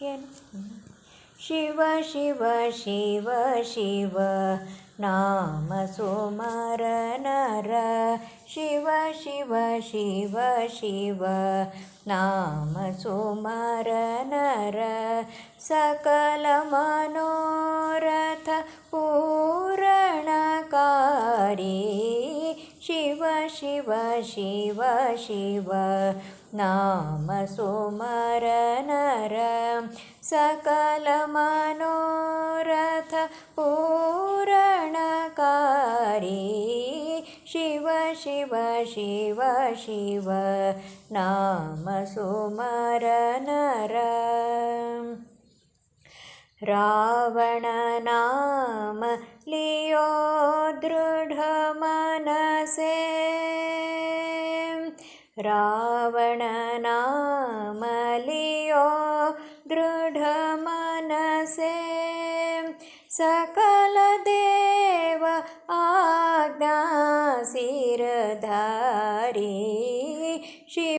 शिव शिव शिव शिव नाम सुमर नर शिव शिव शिव शिव नाम सुमर नर सकल मनोरथ पूरणकारी शिव शिव शिव शिव। नाम सुमर नर सकल मनोरथ पूरणकारी। शिव शिव शिव शिव। नाम सुमर नर रावण नाम लियो दृढमनसे रावण नाम लियो दृढमनसे। सकल देव आज्ञा सिरधारी